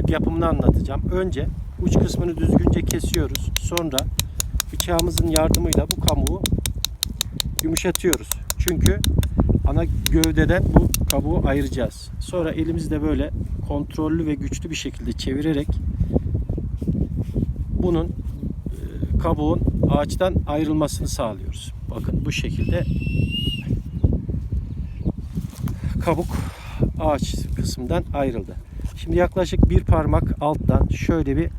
kabuk yapımını anlatacağım. Önce uç kısmını düzgünce kesiyoruz. Sonra bıçağımızın yardımıyla bu kabuğu yumuşatıyoruz. Çünkü ana gövdeden bu kabuğu ayıracağız. Sonra elimizde böyle kontrollü ve güçlü bir şekilde çevirerek bunun e, kabuğun ağaçtan ayrılmasını sağlıyoruz. Bakın bu şekilde kabuk ağaç kısmından ayrıldı. Şimdi yaklaşık bir parmak alttan şöyle bir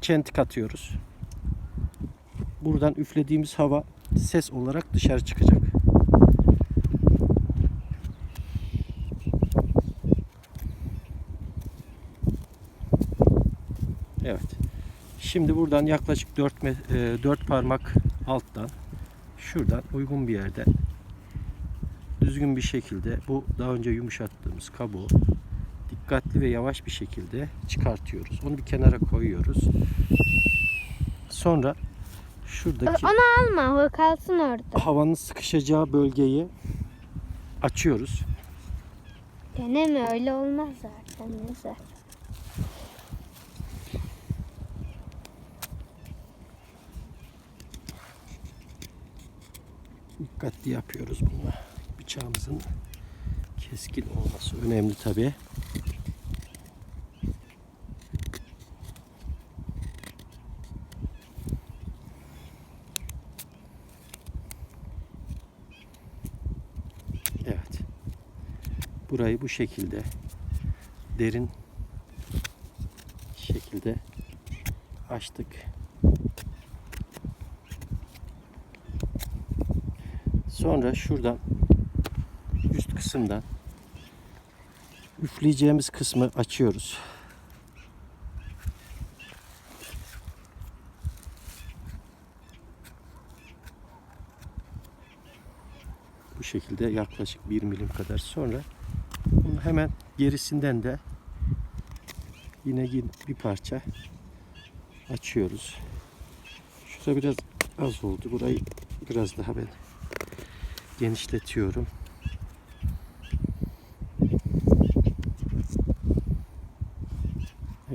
çentik atıyoruz. Buradan üflediğimiz hava ses olarak dışarı çıkacak. Evet. Şimdi buradan yaklaşık 4, 4 parmak alttan şuradan uygun bir yerde düzgün bir şekilde bu daha önce yumuşattığımız kabuğu dikkatli ve yavaş bir şekilde çıkartıyoruz. Onu bir kenara koyuyoruz. Sonra şuradaki Onu alma o kalsın orada. havanın sıkışacağı bölgeyi açıyoruz. Deneme öyle olmaz zaten. Neyse. Dikkatli yapıyoruz bunu. Bıçağımızın keskin olması önemli tabi. Evet. Burayı bu şekilde derin şekilde açtık. Sonra şuradan kısımdan üfleyeceğimiz kısmı açıyoruz. Bu şekilde yaklaşık 1 milim kadar sonra bunu hemen gerisinden de yine bir parça açıyoruz. Şurada biraz az oldu. Burayı biraz daha ben genişletiyorum.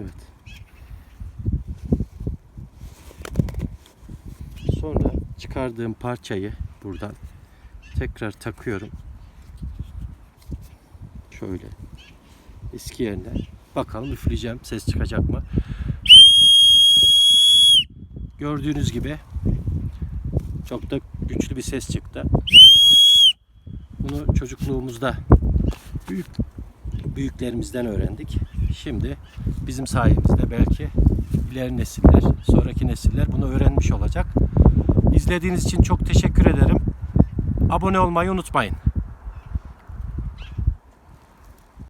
Evet. Sonra çıkardığım parçayı buradan tekrar takıyorum. Şöyle eski yerine. Bakalım üfleyeceğim. Ses çıkacak mı? Gördüğünüz gibi çok da güçlü bir ses çıktı. Bunu çocukluğumuzda büyük büyüklerimizden öğrendik. Şimdi bizim sayemizde belki ileri nesiller, sonraki nesiller bunu öğrenmiş olacak. İzlediğiniz için çok teşekkür ederim. Abone olmayı unutmayın.